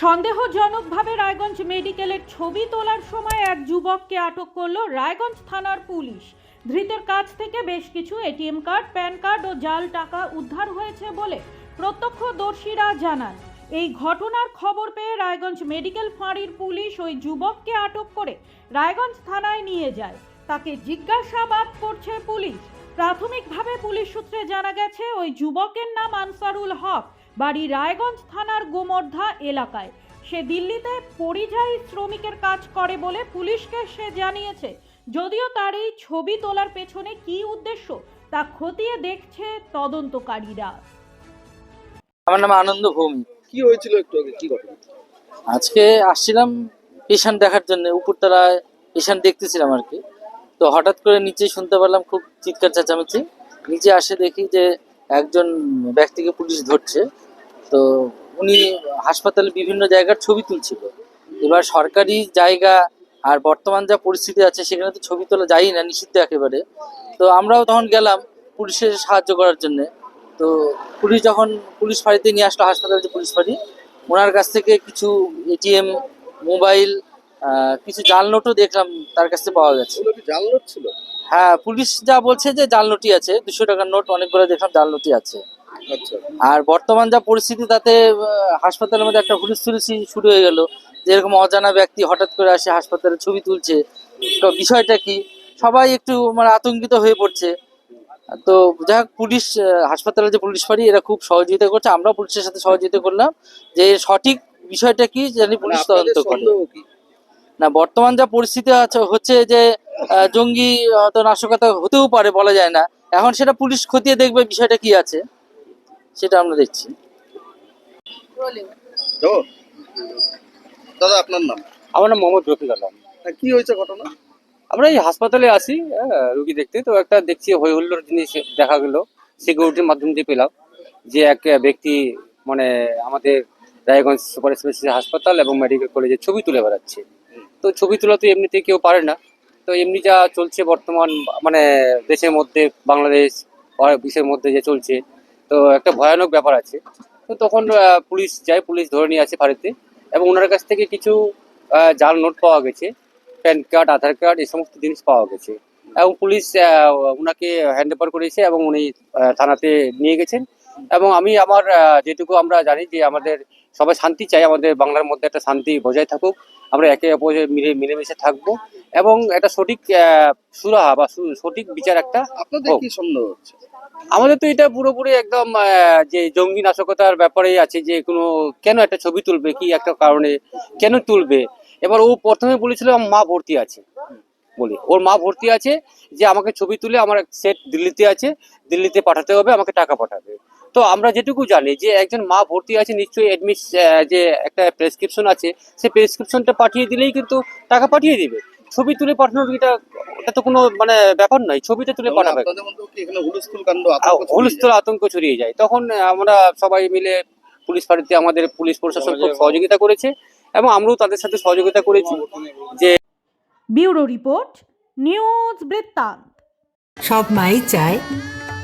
সন্দেহজনকভাবে রায়গঞ্জ মেডিকেলের ছবি তোলার সময় এক যুবককে আটক করল রায়গঞ্জ থানার পুলিশ। ধৃতের কাছ থেকে বেশ কিছু এটিএম কার্ড, প্যান কার্ড ও জাল টাকা উদ্ধার হয়েছে বলে প্রত্যক্ষদর্শীরা জানান। এই ঘটনার খবর পেয়ে রায়গঞ্জ মেডিকেল ফাঁড়ির পুলিশ ওই যুবককে আটক করে রায়গঞ্জ থানায় নিয়ে যায়। তাকে জিজ্ঞাসাবাদ করছে পুলিশ। প্রাথমিকভাবে পুলিশ সূত্রে জানা গেছে, ওই যুবকের নাম আনসারুল হক। বাড়ি রায়গঞ্জ থানার গোমর্ধা এলাকায়। সে দিল্লিতে পরিযায়ী শ্রমিকের কাজ করে বলে পুলিশকে সে জানিয়েছে। যদিও তার এই ছবি তোলার পেছনে কি উদ্দেশ্য তা খতিয়ে দেখছে তদন্তকারীরা। আমার নাম আনন্দ ভৌমিক কি হয়েছিল একটু আগে? কি ঘটনা? আজকে আসছিলাম পেশেন্ট দেখার জন্য উপরতলায় পেশেন্ট দেখতেছিলাম আর কি। তো হঠাৎ করে নিচে শুনতে পারলাম খুব চিৎকার চেঁচামেচি। নিচে আসে দেখি যে একজন ব্যক্তিকে পুলিশ ধরছে। তো উনি হাসপাতালে বিভিন্ন জায়গার ছবি তুলছিল। এবার সরকারি জায়গা আর বর্তমান যা পরিস্থিতি আছে সেখানে তো ছবি তোলা যায় না নিষিদ্ধ একেবারে। তো আমরাও তখন গেলাম পুলিশের সাহায্য করার জন্য। তো পুলিশ যখন পুলিশ ফাঁড়িতে নিয়ে আসলো হাসপাতালে যে পুলিশ ফাঁড়ি ওনার কাছ থেকে কিছু এটিএম মোবাইল কিছু জাল নোটও দেখলাম তার কাছ থেকে পাওয়া গেছে। জাল নোট ছিল? হ্যাঁ পুলিশ যা বলছে যে জাল নোটই আছে দুশো টাকার নোট অনেকগুলো দেখলাম জাল নোটই আছে। আর বর্তমান যা পরিস্থিতি তাতে হাসপাতালের মধ্যে একটা হুলিস্থুলিসি শুরু হয়ে গেল। যেরকম অজানা ব্যক্তি হঠাৎ করে আসে হাসপাতালে ছবি তুলছে তো বিষয়টা কি? সবাই একটু মানে আতঙ্কিত হয়ে পড়ছে। তো যাই হোক পুলিশ হাসপাতালে যে পুলিশ ফাঁড়ি এরা খুব সহযোগিতা করছে। আমরাও পুলিশের সাথে সহযোগিতা করলাম। যে সঠিক বিষয়টা কি জানি মানে পুলিশ তদন্ত করে। না বর্তমান যা পরিস্থিতি আছে হচ্ছে যে জঙ্গি নাশকতা হতেও পারে বলা যায় না। এখন সেটা পুলিশ খতিয়ে দেখবে বিষয়টা কি আছে? সেটা আমরা দেখছি। দাদা আপনার নাম? আমার নাম মোহাম্মদ রফিক আলম। কি হয়েছে ঘটনা? আমরা এই হাসপাতালে আসি হ্যাঁ, রুগী দেখতে। তো একটা দেখছি হই হুল্লোর জিনিস দেখা গেল সিকিউরিটির মাধ্যম দিয়ে পেলাম যে এক ব্যক্তি মানে আমাদের রায়গঞ্জ সুপার স্পেশালিটি হাসপাতাল এবং মেডিকেল কলেজে ছবি তুলে বেড়াচ্ছে। তো ছবি তোলা তো এমনিতে কেউ পারে না। তো এমনি যা চলছে বর্তমান মানে দেশের মধ্যে বাংলাদেশ আর বিশ্বের মধ্যে যে চলছে তো একটা ভয়ানক ব্যাপার আছে। তো তখন পুলিশ যায়, পুলিশ ধরে নিয়ে আসে ফাঁড়িতে এবং ওনার কাছ থেকে কিছু জাল নোট পাওয়া গেছে। প্যান কার্ড, আধার কার্ড, এই সমস্ত জিনিস পাওয়া গেছে। এবং পুলিশ ওনাকে হ্যান্ড ওভার করেছে এবং উনি থানাতে নিয়ে গেছেন। এবং আমি আমার যেটুকু আমরা জানি যে আমাদের সবাই শান্তি চাই আমাদের বাংলার মধ্যে একটা শান্তি বজায় থাকুক। আমরা একে অপরে মিলে মিলেমিশে থাকব এবং একটা সঠিক সুরাহা বা সঠিক বিচার একটা আপনাদের কি সন্দেহ হচ্ছে? আমাদের তো এটা পুরোপুরি একদম যে জঙ্গি নাশকতার ব্যাপারেই আছে যে কোনো কেন একটা ছবি তুলবে কি একটা কারণে কেন তুলবে? এবার ও প্রথমে বলেছিল আমার মা ভর্তি আছে বলি। ওর মা ভর্তি আছে যে আমাকে ছবি তুলে আমার সেট দিল্লিতে আছে দিল্লিতে পাঠাতে হবে আমাকে টাকা পাঠাবে। তো আমরা যেটুকু জানি যে একজন মা ভর্তি আছে নিশ্চয়ই অ্যাডমিট যে একটা প্রেসক্রিপশন আছে সেই প্রেসক্রিপশনটা পাঠিয়ে দিলেই কিন্তু টাকা পাঠিয়ে দিবে। ছবি তুলে পাঠানোর এটা এটা তো কোনো মানে ব্যাপার নয় ছবিটা তুলে পাঠাবে। হুলস্থুল আতঙ্ক ছড়িয়ে যায়? আতঙ্ক ছড়িয়ে যায়। তখন আমরা সবাই মিলে পুলিশ ফাঁড়িতে আমাদের পুলিশ প্রশাসন খুব সহযোগিতা করেছে এবং আমরাও তাদের সাথে সহযোগিতা করেছি যে ব্যুরো রিপোর্ট নিউজ বৃত্তান্ত। সব মাই চায়